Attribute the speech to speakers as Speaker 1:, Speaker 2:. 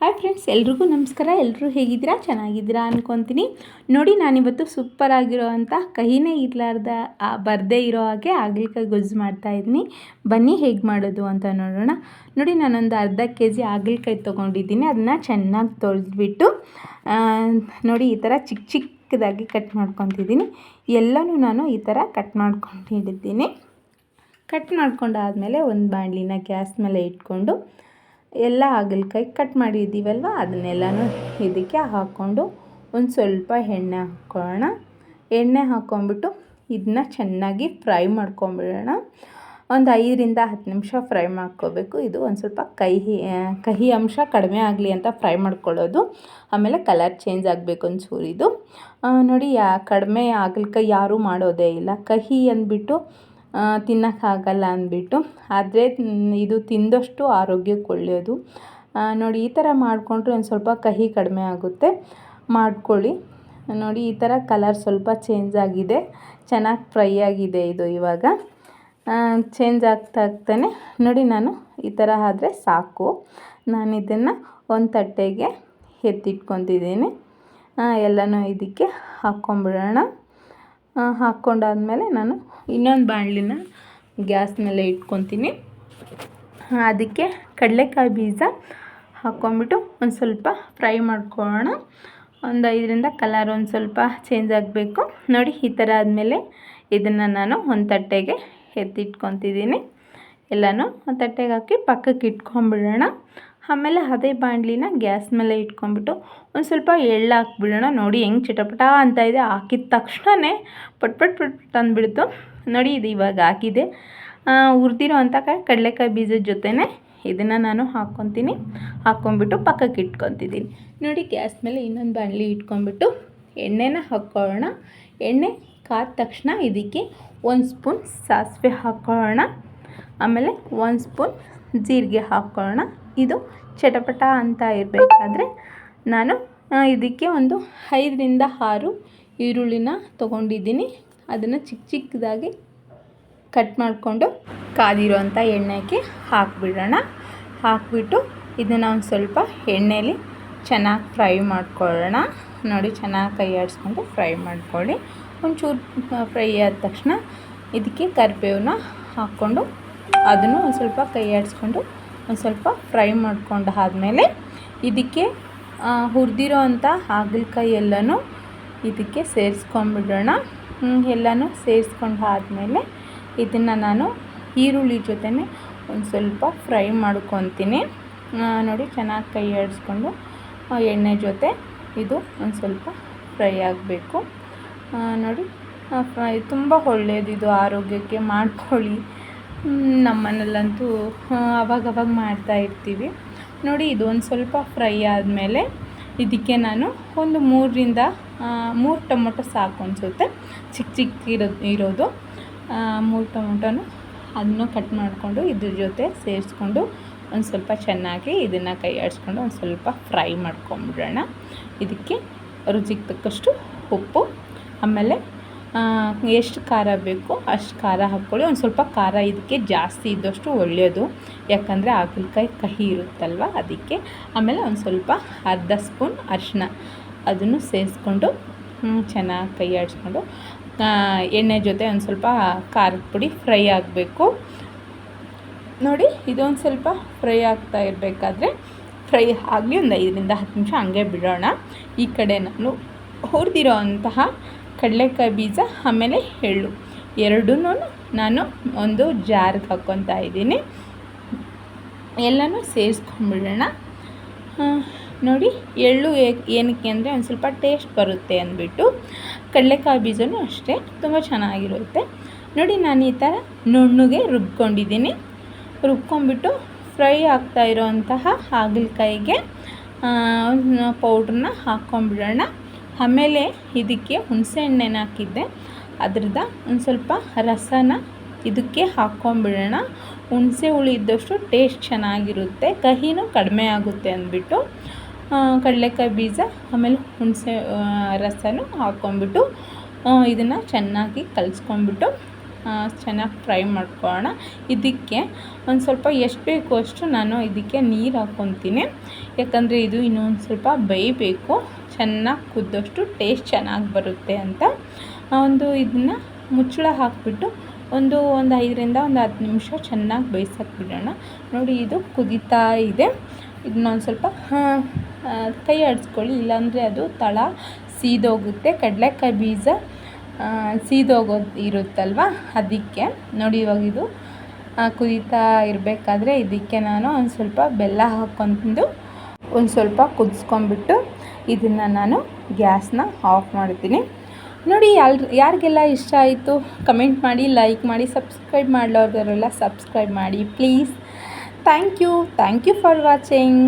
Speaker 1: Hi friends ಎಲ್ರಿಗೂ ನಮಸ್ಕಾರ. ಎಲ್ಲರೂ ಹೇಗಿದ್ದೀರಾ? ಚೆನ್ನಾಗಿದ್ದೀರಾ ಅನ್ಕೊತೀನಿ. ನೋಡಿ, ನಾನಿವತ್ತು ಸೂಪರ್ ಅಂಥ ಕಹಿನೇ ಇರಲಾರ್ದ ಬರದೇ ಇರೋ ಹಾಗೆ ಹಾಗಲಕಾಯಿ ಗೊಜ್ಜು ಮಾಡ್ತಾಯಿದ್ದೀನಿ ಬನ್ನಿ, ಹೇಗೆ ಮಾಡೋದು ಅಂತ ನೋಡೋಣ. ನೋಡಿ, ನಾನೊಂದು ಅರ್ಧ ಕೆ ಜಿ ಹಾಗಲಕಾಯಿ ತೊಗೊಂಡಿದ್ದೀನಿ. ಅದನ್ನ ಚೆನ್ನಾಗಿ ತೊಳೆದ್ಬಿಟ್ಟು ನೋಡಿ, ಈ ಥರ ಚಿಕ್ಕ ಚಿಕ್ಕದಾಗಿ ಕಟ್ ಮಾಡ್ಕೊತಿದ್ದೀನಿ. ಎಲ್ಲನೂ ನಾನು ಈ ಥರ ಕಟ್ ಮಾಡ್ಕೊಂಡಿದ್ದೀನಿ. ಕಟ್ ಮಾಡ್ಕೊಂಡಾದಮೇಲೆ ಒಂದು ಬಾಣಲಿನ ಗ್ಯಾಸ್ ಮೇಲೆ ಇಟ್ಕೊಂಡು ಎಲ್ಲ ಹಾಗಲಕಾಯಿ ಕಟ್ ಮಾಡಿದ್ದೀವಲ್ವ? ಅದನ್ನೆಲ್ಲನೂ ಇದಕ್ಕೆ ಹಾಕ್ಕೊಂಡು ಒಂದು ಸ್ವಲ್ಪ ಎಣ್ಣೆ ಹಾಕ್ಕೊಳ್ಳೋಣ. ಎಣ್ಣೆ ಹಾಕ್ಕೊಂಬಿಟ್ಟು ಇದನ್ನ ಚೆನ್ನಾಗಿ ಫ್ರೈ ಮಾಡ್ಕೊಂಬಿಡೋಣ. ಒಂದು ಐದರಿಂದ ಹತ್ತು ನಿಮಿಷ ಫ್ರೈ ಮಾಡ್ಕೋಬೇಕು. ಇದು ಒಂದು ಸ್ವಲ್ಪ ಕಹಿ ಕಹಿ ಅಂಶ ಕಡಿಮೆ ಆಗಲಿ ಅಂತ ಫ್ರೈ ಮಾಡ್ಕೊಳ್ಳೋದು. ಆಮೇಲೆ ಕಲರ್ ಚೇಂಜ್ ಆಗಬೇಕು ಒಂಚೂರಿದು ನೋಡಿ, ಯಾ, ಕಡಿಮೆ ಆಗಲಿಕ್ಕೆ ಯಾರೂ ಮಾಡೋದೇ ಇಲ್ಲ. ಕಹಿ ಅಂದ್ಬಿಟ್ಟು ತಿನ್ನೋಕ್ಕಾಗಲ್ಲ ಅಂದ್ಬಿಟ್ಟು. ಆದರೆ ಇದು ತಿಂದಷ್ಟು ಆರೋಗ್ಯಕ್ಕೆ ಒಳ್ಳೆಯದು ನೋಡಿ, ಈ ಥರ ಮಾಡಿಕೊಂಡ್ರೆ ಒಂದು ಸ್ವಲ್ಪ ಕಹಿ ಕಡಿಮೆ ಆಗುತ್ತೆ. ಮಾಡ್ಕೊಳ್ಳಿ. ನೋಡಿ, ಈ ಥರ ಕಲರ್ ಸ್ವಲ್ಪ ಚೇಂಜ್ ಆಗಿದೆ. ಚೆನ್ನಾಗಿ ಫ್ರೈ ಆಗಿದೆ ಇದು ಇವಾಗ. ಚೇಂಜ್ ಆಗ್ತಾ ಆಗ್ತಾನೆ. ನೋಡಿ, ನಾನು ಈ ಥರ ಆದರೆ ಸಾಕು. ನಾನು ಇದನ್ನು ಒಂದು ತಟ್ಟೆಗೆ ಎತ್ತಿಟ್ಕೊತಿದ್ದೀನಿ ಎಲ್ಲನೂ ಇದಕ್ಕೆ ಹಾಕ್ಕೊಂಬಿಡೋಣ. ಹಾಕ್ಕೊಂಡಾದ್ಮೇಲೆ ನಾನು ಇನ್ನೊಂದು ಬಾಣಲಿನ ಗ್ಯಾಸ್ ಮೇಲೆ ಇಟ್ಕೊತೀನಿ. ಅದಕ್ಕೆ ಕಡಲೆಕಾಯಿ ಬೀಜ ಹಾಕ್ಕೊಂಬಿಟ್ಟು ಒಂದು ಸ್ವಲ್ಪ ಫ್ರೈ ಮಾಡ್ಕೊಳ್ಳೋಣ. ಒಂದು ಐದರಿಂದ ಕಲರ್ ಒಂದು ಸ್ವಲ್ಪ ಚೇಂಜ್ ಆಗಬೇಕು. ನೋಡಿ, ಈ ಥರ ಆದಮೇಲೆ ಇದನ್ನು ನಾನು ಒಂದು ತಟ್ಟೆಗೆ ಎತ್ತಿಟ್ಕೊತಿದ್ದೀನಿ. ಎಲ್ಲನೂ ಒಂದು ತಟ್ಟೆಗೆ ಹಾಕಿ ಪಕ್ಕಕ್ಕೆ ಇಟ್ಕೊಂಬಿಡೋಣ. ಆಮೇಲೆ ಅದೇ ಬಾಣಲಿನ ಗ್ಯಾಸ್ ಮೇಲೆ ಇಟ್ಕೊಂಡ್ಬಿಟ್ಟು ಒಂದು ಸ್ವಲ್ಪ ಎಳ್ಳು ಹಾಕ್ಬಿಡೋಣ. ನೋಡಿ ಹೆಂಗೆ ಚಿಟಪಟ ಅಂತ ಇದೆ. ಹಾಕಿದ ತಕ್ಷಣವೇ ಪಟ್ ಪಟ್ ಪಟ್ ಪಟ್ ಅಂದ್ಬಿಡ್ತು ನೋಡಿ ಇದು ಇವಾಗ ಹಾಕಿದೆ. ಹುರಿದಿರೋ ಅಂಥ ಕಾಯಿ ಕಡಲೆಕಾಯಿ ಬೀಜದ ಜೊತೆನೇ ಇದನ್ನು ನಾನು ಹಾಕ್ಕೊತೀನಿ. ಹಾಕ್ಕೊಂಬಿಟ್ಟು ಪಕ್ಕಕ್ಕೆ ಇಟ್ಕೊತಿದ್ದೀನಿ. ನೋಡಿ ಗ್ಯಾಸ್ ಮೇಲೆ ಇನ್ನೊಂದು ಬಾಣಲಿ ಇಟ್ಕೊಂಬಿಟ್ಟು ಎಣ್ಣೆನ ಹಾಕ್ಕೊಳ್ಳೋಣ. ಎಣ್ಣೆ ಕಾದ ತಕ್ಷಣ ಇದಕ್ಕೆ ಒಂದು ಸ್ಪೂನ್ ಸಾಸಿವೆ ಹಾಕ್ಕೊಳ್ಳೋಣ. ಆಮೇಲೆ ಒಂದು ಸ್ಪೂನ್ ಜೀರಿಗೆ ಹಾಕ್ಕೊಳ್ಳೋಣ ಇದು ಚಟಪಟ ಅಂತ ಇರಬೇಕಾದ್ರೆ ನಾನು ಇದಕ್ಕೆ ಒಂದು ಐದರಿಂದ ಆರು ಈರುಳ್ಳಿನ ತೊಗೊಂಡಿದ್ದೀನಿ. ಅದನ್ನು ಚಿಕ್ಕ ಚಿಕ್ಕದಾಗಿ ಕಟ್ ಮಾಡಿಕೊಂಡು ಕಾದಿರೋ ಅಂಥ ಎಣ್ಣೆಗೆ ಹಾಕಿಬಿಡೋಣ. ಹಾಕಿಬಿಟ್ಟು ಇದನ್ನು ಒಂದು ಸ್ವಲ್ಪ ಎಣ್ಣೆಯಲ್ಲಿ ಚೆನ್ನಾಗಿ ಫ್ರೈ ಮಾಡ್ಕೊಳ್ಳೋಣ. ನೋಡಿ ಚೆನ್ನಾಗಿ ಕೈ ಫ್ರೈ ಮಾಡ್ಕೊಳ್ಳಿ. ಒಂಚೂರು ಫ್ರೈ ಆದ ತಕ್ಷಣ ಇದಕ್ಕೆ ಕರಿಬೇವನ್ನ ಹಾಕ್ಕೊಂಡು ಅದನ್ನು ಒಂದು ಸ್ವಲ್ಪ ಕೈ ಆಡಿಸ್ಕೊಂಡು ಒಂದು ಸ್ವಲ್ಪ ಫ್ರೈ ಮಾಡ್ಕೊಂಡು ಆದಮೇಲೆ ಇದಕ್ಕೆ ಹುರಿದಿರೋ ಅಂಥ ಹಾಗಲಕಾಯಿ ಎಲ್ಲನೂ ಇದಕ್ಕೆ ಸೇರಿಸ್ಕೊಂಡ್ಬಿಡೋಣ. ಎಲ್ಲನೂ ಸೇರಿಸ್ಕೊಂಡು ಆದಮೇಲೆ ಇದನ್ನು ನಾನು ಈರುಳ್ಳಿ ಜೊತೆನೇ ಒಂದು ಸ್ವಲ್ಪ ಫ್ರೈ ಮಾಡ್ಕೊತೀನಿ. ನೋಡಿ ಚೆನ್ನಾಗಿ ಕೈ ಆಡಿಸ್ಕೊಂಡು ಎಣ್ಣೆ ಜೊತೆ ಇದು ಒಂದು ಸ್ವಲ್ಪ ಫ್ರೈ ಆಗಬೇಕು. ನೋಡಿ ತುಂಬ ಒಳ್ಳೆಯದು ಇದು ಆರೋಗ್ಯಕ್ಕೆ ಮಾಡ್ಕೊಳ್ಳಿ. ನಮ್ಮ ಮನೇಲಂತೂ ಅವಾಗವಾಗ ಮಾಡ್ತಾ ಇರ್ತೀವಿ. ನೋಡಿ ಇದು ಒಂದು ಸ್ವಲ್ಪ ಫ್ರೈ ಆದಮೇಲೆ ಇದಕ್ಕೆ ನಾನು ಒಂದು ಮೂರರಿಂದ ಮೂರು ಟೊಮೊಟೊ ಸಾಕು ಅನಿಸುತ್ತೆ. ಚಿಕ್ಕ ಚಿಕ್ಕ ಇರೋ, ಇರೋದು. ಮೂರು ಟೊಮೊಟೊನು ಅದನ್ನು ಕಟ್ ಮಾಡಿಕೊಂಡು ಇದ್ರ ಜೊತೆ ಸೇರಿಸ್ಕೊಂಡು ಒಂದು ಸ್ವಲ್ಪ ಚೆನ್ನಾಗಿ ಇದನ್ನು ಕೈ ಆಡಿಸ್ಕೊಂಡು ಒಂದು ಸ್ವಲ್ಪ ಫ್ರೈ ಮಾಡ್ಕೊಂಬಿಡೋಣ. ಇದಕ್ಕೆ ರುಚಿಗೆ ತಕ್ಕಷ್ಟು ಉಪ್ಪು, ಆಮೇಲೆ ಎಷ್ಟು ಖಾರ ಬೇಕು ಅಷ್ಟು ಖಾರ ಹಾಕ್ಕೊಳ್ಳಿ. ಒಂದು ಸ್ವಲ್ಪ ಖಾರ ಇದಕ್ಕೆ ಜಾಸ್ತಿ ಇದ್ದಷ್ಟು ಒಳ್ಳೆಯದು. ಯಾಕಂದರೆ ಹಾಗಲಕಾಯಿ ಕಹಿ ಇರುತ್ತಲ್ವ ಅದಕ್ಕೆ. ಆಮೇಲೆ ಒಂದು ಸ್ವಲ್ಪ ಅರ್ಧ ಸ್ಪೂನ್ ಅರಿಶಿನ ಅದನ್ನು ಸೇರಿಸ್ಕೊಂಡು ಚೆನ್ನಾಗಿ ಕೈ ಆಡಿಸ್ಕೊಂಡು ಎಣ್ಣೆ ಜೊತೆ ಒಂದು ಸ್ವಲ್ಪ ಖಾರದ ಪುಡಿ ಫ್ರೈ ಆಗಬೇಕು. ನೋಡಿ, ಇದೊಂದು ಸ್ವಲ್ಪ ಫ್ರೈ ಆಗ್ತಾ ಇರಬೇಕಾದ್ರೆ ಫ್ರೈ ಆಗಲಿ ಒಂದು ಐದರಿಂದ ಹತ್ತು ನಿಮಿಷ ಹಂಗೆ ಬಿಡೋಣ. ಈ ಕಡೆ ನಾನು ಹುರಿದಿರೋ ಅಂತಹ ಕಡಲೆಕಾಯಿ ಬೀಜ, ಆಮೇಲೆ ಎಳ್ಳು. ಎರಡೂ ನಾನು ಒಂದು ಜಾರ್ಗೆ ಹಾಕ್ಕೊತಾ ಇದ್ದೀನಿ. ಎಲ್ಲನೂ ಸೇರಿಸ್ಕೊಂಡ್ಬಿಡೋಣ ನೋಡಿ, ಎಳ್ಳು ಏನಕ್ಕೆ ಅಂದರೆ ಒಂದು ಸ್ವಲ್ಪ ಟೇಸ್ಟ್ ಬರುತ್ತೆ ಅಂದ್ಬಿಟ್ಟು. ಕಡಲೆಕಾಯಿ ಬೀಜನೂ ಅಷ್ಟೇ, ತುಂಬ ಚೆನ್ನಾಗಿರುತ್ತೆ. ನೋಡಿ, ನಾನು ಈ ಥರ ನುಣ್ಣಗೆ ರುಬ್ಕೊಂಡಿದ್ದೀನಿ. ರುಬ್ಕೊಂಡ್ಬಿಟ್ಟು ಫ್ರೈ ಆಗ್ತಾ ಇರೋವಂತಹ ಹಾಗಲಕಾಯಿಗೆ ಪೌಡ್ರನ್ನ ಹಾಕ್ಕೊಂಬಿಡೋಣ. ಆಮೇಲೆ ಇದಕ್ಕೆ ಹುಣಸೆ ಹಣ್ಣೆನ ಹಾಕಿದ್ದೆ. ಅದ್ರದ್ದು ಒಂದು ಸ್ವಲ್ಪ ರಸನ ಇದಕ್ಕೆ ಹಾಕ್ಕೊಂಬಿಡೋಣ. ಹುಣಸೆ ಹುಳಿ ಇದ್ದಷ್ಟು ಟೇಸ್ಟ್ ಚೆನ್ನಾಗಿರುತ್ತೆ. ಕಹಿನೂ ಕಡಿಮೆ ಆಗುತ್ತೆ ಅಂದ್ಬಿಟ್ಟು ಕಡಲೆಕಾಯಿ ಬೀಜ, ಆಮೇಲೆ ಹುಣಸೆ ರಸನೂ ಹಾಕ್ಕೊಂಬಿಟ್ಟು ಇದನ್ನು ಚೆನ್ನಾಗಿ ಕಲಿಸ್ಕೊಂಬಿಟ್ಟು ಚೆನ್ನಾಗಿ ಫ್ರೈ ಮಾಡ್ಕೊಳ್ಳೋಣ. ಇದಕ್ಕೆ ಒಂದು ಸ್ವಲ್ಪ ಎಷ್ಟು ಬೇಕು ಅಷ್ಟು ನಾನು ಇದಕ್ಕೆ ನೀರು ಹಾಕ್ಕೊತೀನಿ. ಯಾಕಂದರೆ ಇದು ಇನ್ನೊಂದು ಸ್ವಲ್ಪ ಬೇಯಬೇಕು ಚೆನ್ನಾಗಿ ಕುದ್ದಷ್ಟು ಟೇಸ್ಟ್ ಚೆನ್ನಾಗಿ ಬರುತ್ತೆ ಅಂತ. ಒಂದು ಇದನ್ನ ಮುಚ್ಚಳ ಹಾಕಿಬಿಟ್ಟು ಒಂದು ಒಂದು ಐದರಿಂದ ಒಂದು ಹತ್ತು ನಿಮಿಷ ಚೆನ್ನಾಗಿ ಬೇಯಿಸೋಕೆ ಬಿಡೋಣ. ನೋಡಿ ಇದು ಕುದೀತಾ ಇದೆ. ಇದನ್ನ ಒಂದು ಸ್ವಲ್ಪ ಕೈ ಆಡಿಸ್ಕೊಳ್ಳಿ, ಇಲ್ಲಾಂದರೆ ಅದು ತಳ ಸೀದೋಗುತ್ತೆ. ಕಡಲೆಕಾಯಿ ಬೀಜ ಸೀದೋಗೋದು ಇರುತ್ತಲ್ವ? ಅದಕ್ಕೆ, ನೋಡಿ ಇವಾಗ ಇದು ಕುದೀತಾ ಇರಬೇಕಾದ್ರೆ ಇದಕ್ಕೆ ನಾನು ಒಂದು ಸ್ವಲ್ಪ ಬೆಲ್ಲ ಹಾಕ್ಕೊಂಡು ಒಂದು ಸ್ವಲ್ಪ ಕುದಿಸ್ಕೊಂಬಿಟ್ಟು ಇದನ್ನು ನಾನು ಗ್ಯಾಸ್ನ ಆಫ್ ಮಾಡ್ತೀನಿ. ನೋಡಿ ಯಾಲ್ ಯಾರಿಗೆಲ್ಲ ಇಷ್ಟ ಆಯಿತು, ಕಮೆಂಟ್ ಮಾಡಿ, ಲೈಕ್ ಮಾಡಿ, ಸಬ್ಸ್ಕ್ರೈಬ್ ಮಾಡಲಾರ್ದವರೆಲ್ಲ ಸಬ್ಸ್ಕ್ರೈಬ್ ಮಾಡಿ, please. Thank you. Thank you for watching.